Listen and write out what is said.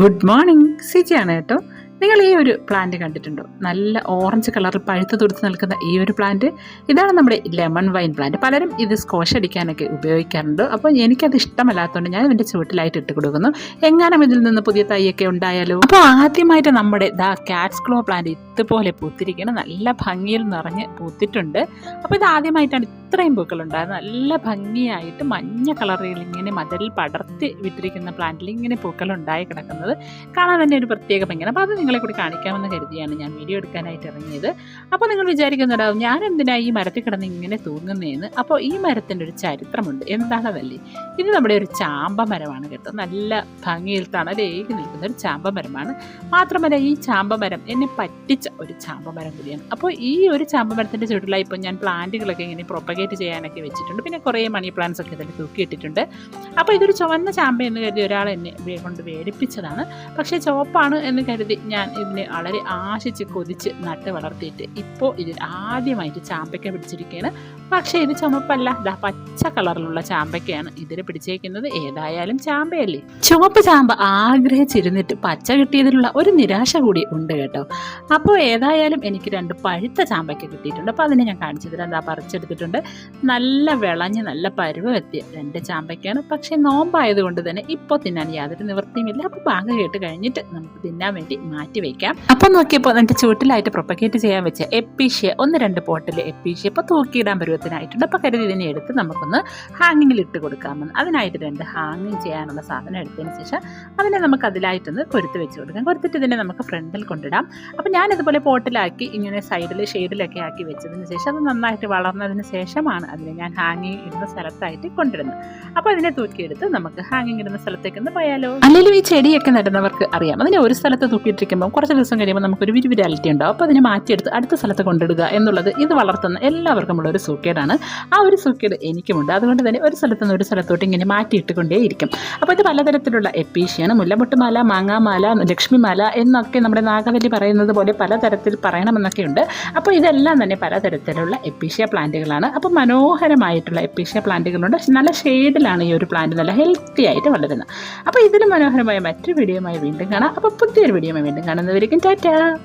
Good morning സിജിയാണ് കേട്ടോ. നിങ്ങൾ ഈ ഒരു പ്ലാന്റ് കണ്ടിട്ടുണ്ടോ? നല്ല ഓറഞ്ച് കളർ പഴുത്ത് തുടുത്ത് നിൽക്കുന്ന ഈ ഒരു പ്ലാന്റ് ഇതാണ് നമ്മുടെ ലെമൺ വൈൻ പ്ലാന്റ് പലരും ഇത് സ്കോഷ് അടിക്കാനൊക്കെ ഉപയോഗിക്കാറുണ്ട്. അപ്പോൾ എനിക്കത് ഇഷ്ടമല്ലാത്തതുകൊണ്ട് ഞാൻ ഇതിന്റെ ചുവട്ടിലായിട്ട് ഇട്ട് കൊടുക്കുന്നു. എങ്ങാനും ഇതിൽ നിന്ന് പുതിയ തൈയൊക്കെ ഉണ്ടായാലോ? അപ്പോൾ ആദ്യമായിട്ട് നമ്മുടെ ദ കാറ്റ്സ് ക്ലോ പ്ലാന്റ് ഇതുപോലെ പൂത്തിരിക്കണം നല്ല ഭംഗിയിൽ നിറഞ്ഞ് പൂത്തിട്ടുണ്ട്. അപ്പോൾ ഇത് ആദ്യമായിട്ടാണ് ഇത്രയും പൂക്കളുണ്ടായിരുന്നു. നല്ല ഭംഗിയായിട്ട് മഞ്ഞ കളറിൽ ഇങ്ങനെ മതിലിൽ പടർത്തി വിട്ടിരിക്കുന്ന പ്ലാന്റിൽ ഇങ്ങനെ പൂക്കളുണ്ടായി കിടക്കുന്നത്. കാണാൻ തന്നെ ഒരു പ്രത്യേക ഭംഗിയാണ്. അപ്പോൾ അത് നിങ്ങളെ കൂടി കാണിക്കാമെന്ന് കരുതിയാണ് ഞാൻ വീഡിയോ എടുക്കാനായിട്ട് ഇറങ്ങിയത്. അപ്പോൾ നിങ്ങൾ വിചാരിക്കുന്നുണ്ടാവും ഞാൻ എന്തിനാണ് ഈ മരത്തിൽ കിടന്ന് ഇങ്ങനെ തൂങ്ങുന്നതെന്ന് അപ്പോൾ ഈ മരത്തിന്റെ ഒരു ചരിത്രമുണ്ട്. എന്താണതല്ലേ? ഇത് നമ്മുടെ ഒരു ചാമ്പ മരമാണ് കേട്ടോ. നല്ല ഭംഗിയിൽ തണലേകി നിൽക്കുന്ന ഒരു ചാമ്പ മരമാണ് മാത്രമല്ല ഈ ചാമ്പ മരം എന്നെ പറ്റിച്ച ഒരു ചാമ്പ മരം കൂടിയാണ്. അപ്പോൾ ഈ ഒരു ചാമ്പ മരത്തിന്റെ ചുവട്ടിലായി ഇപ്പോൾ ഞാൻ പ്ലാന്റുകളൊക്കെ ഇങ്ങനെ പ്രൊപ്പഗേറ്റ് ചെയ്യാനൊക്കെ വെച്ചിട്ടുണ്ട്. പിന്നെ കുറേ മണി പ്ലാന്റ്സ് ഒക്കെ ഇതിൽ തൂക്കിയിട്ടിട്ടുണ്ട്. അപ്പോൾ ഇതൊരു ചുവന്ന ചാമ്പ എന്ന് കരുതി ഒരാൾ എന്നെ കൊണ്ട് വേടിപ്പിച്ചതാണ്. പക്ഷേ ചുവപ്പാണ് എന്ന് കരുതി ഞാൻ ഇതിനെ വളരെ ആശിച്ച് കൊതിച്ച് നട്ട് വളർത്തിയിട്ട് ഇപ്പോൾ ഇതിൽ ആദ്യമായിട്ട് ചാമ്പയ്ക്ക പിടിച്ചിരിക്കുകയാണ്. പക്ഷേ ഇത് ചുമപ്പല്ല. ദാ പച്ച കളറിലുള്ള ചാമ്പയ്ക്കയാണ് ഇതിൽ പിടിച്ചേക്കുന്നത്. ഏതായാലും ചാമ്പയല്ലേ? ചുവപ്പ് ചാമ്പ ആഗ്രഹിച്ചിരുന്നിട്ട് പച്ച കിട്ടിയതിലുള്ള ഒരു നിരാശ കൂടി ഉണ്ട് കേട്ടോ. അപ്പോൾ ഏതായാലും എനിക്ക് രണ്ട് പഴുത്ത ചാമ്പയ്ക്ക കിട്ടിയിട്ടുണ്ട്. അപ്പോൾ അതിനെ ഞാൻ കാണിച്ചു തരാം. എന്താ പറിച്ചെടുത്തിട്ടുണ്ട്. നല്ല വിളഞ്ഞ് നല്ല പരുവമെത്തിയ രണ്ട് ചാമ്പയ്ക്കാണ്. പക്ഷേ നോമ്പായതുകൊണ്ട് തന്നെ ഇപ്പോൾ തിന്നാൻ യാതൊരു നിവൃത്തിയുമില്ല. അപ്പോൾ പാങ്ക് കേട്ട് കഴിഞ്ഞിട്ട് നമുക്ക് തിന്നാൻ വേണ്ടി മാറ്റി വയ്ക്കാം അപ്പോൾ നോക്കിയപ്പോൾ എന്റെ ചൂട്ടിലായിട്ട് പ്രൊപ്പഗേറ്റ് ചെയ്യാൻ വെച്ച എപ്പീഷ്യ ഒന്ന് രണ്ട് പോട്ടിൽ എപ്പീഷ്യ ഇപ്പോൾ തൂക്കിയിടാൻ പരുവത്തിനായിട്ടുണ്ട്. അപ്പോൾ കരുതി ഇതിനെ എടുത്ത് നമുക്കൊന്ന് ഹാങ്ങിങ്ങിൽ ഇട്ട് കൊടുക്കാമെന്ന്. അതിനായിട്ട് രണ്ട് ഹാങ്ങിങ് ചെയ്യാനുള്ള സാധനം എടുത്തതിന് ശേഷം അതിനെ നമുക്ക് അതിലായിട്ടൊന്ന് കൊരുത്ത് വെച്ച് കൊടുക്കാം. കൊരുത്തിട്ട് ഇതിനെ നമുക്ക് ഫ്രണ്ടിൽ കൊണ്ടിടാം. അപ്പോൾ ഞാനിതുപോലെ പോട്ടിലാക്കി ഇങ്ങനെ സൈഡിൽ ഷെയ്ഡിലൊക്കെ ആക്കി വെച്ചതിന് ശേഷം അത് നന്നായിട്ട് വളർന്നതിന് ശേഷമാണ് അതിനെ ഞാൻ ഹാങ്ങിങ് ഇടുന്ന സ്ഥലത്തായിട്ട് കൊണ്ടിടുന്നത്. അപ്പോൾ അതിനെ തൂക്കിയെടുത്ത് നമുക്ക് ഹാങ്ങിങ് ഇടുന്ന സ്ഥലത്തേക്ക് ഒന്ന് പോയാലോ? അല്ലെങ്കിൽ ഈ ചെടിയൊക്കെ നടുന്നവർക്ക് അറിയാം. അതിനെ ഒരു സ്ഥലത്ത് തൂക്കിയിട്ടിരിക്കുമ്പോൾ കുറച്ച് ദിവസം കഴിയുമ്പോൾ നമുക്ക് ഒരു വിരിവിരാലിറ്റി ഉണ്ടാവും. അപ്പോൾ അതിനെ മാറ്റിയെടുത്ത് അടുത്ത സ്ഥലത്ത് കൊണ്ടിടുക എന്നുള്ളത് ഇത് വളർത്തുന്ന എല്ലാവർക്കുമുള്ള ഒരു സൂക്കേടാണ്. ആ ഒരു സൂക്കേട് എനിക്കുമുണ്ട്. അതുകൊണ്ട് തന്നെ ഒരു സ്ഥലത്ത് നിന്ന് ഒരു സ്ഥലത്തോട്ട് ഇങ്ങനെ മാറ്റിയിട്ടുകൊണ്ടേയിരിക്കും അപ്പോൾ ഇത് പലതരത്തിലുള്ള എപ്പീഷ്യാണ് മുല്ലമുട്ടുമാല മാങ്ങാമാല ലക്ഷ്മിമാല എന്നൊക്കെ നമ്മുടെ നാഗവല്ലി പറയുന്നത് പോലെ പലതരത്തിൽ പറയണമെന്നൊക്കെയുണ്ട്. അപ്പോൾ ഇതെല്ലാം തന്നെ പലതരത്തിലുള്ള എപ്പീഷ്യ പ്ലാന്റുകളാണ്. അപ്പോൾ മനോഹരമായിട്ടുള്ള എപ്പീഷ്യ പ്ലാന്റുകളുണ്ട്. നല്ല ഷെയ്ഡിലാണ് ഈ ഒരു പ്ലാന്റ് നല്ല ഹെൽത്തി ആയിട്ട് വളരുന്നത്. അപ്പോൾ ഇതിലും മനോഹരമായ മറ്റൊരു വീഡിയോയുമായി വീണ്ടും കാണാം. അപ്പോൾ പുതിയൊരു വീഡിയോയുമായി വീണ്ടും കാണുന്നവരിക്കും ടാറ്റാ.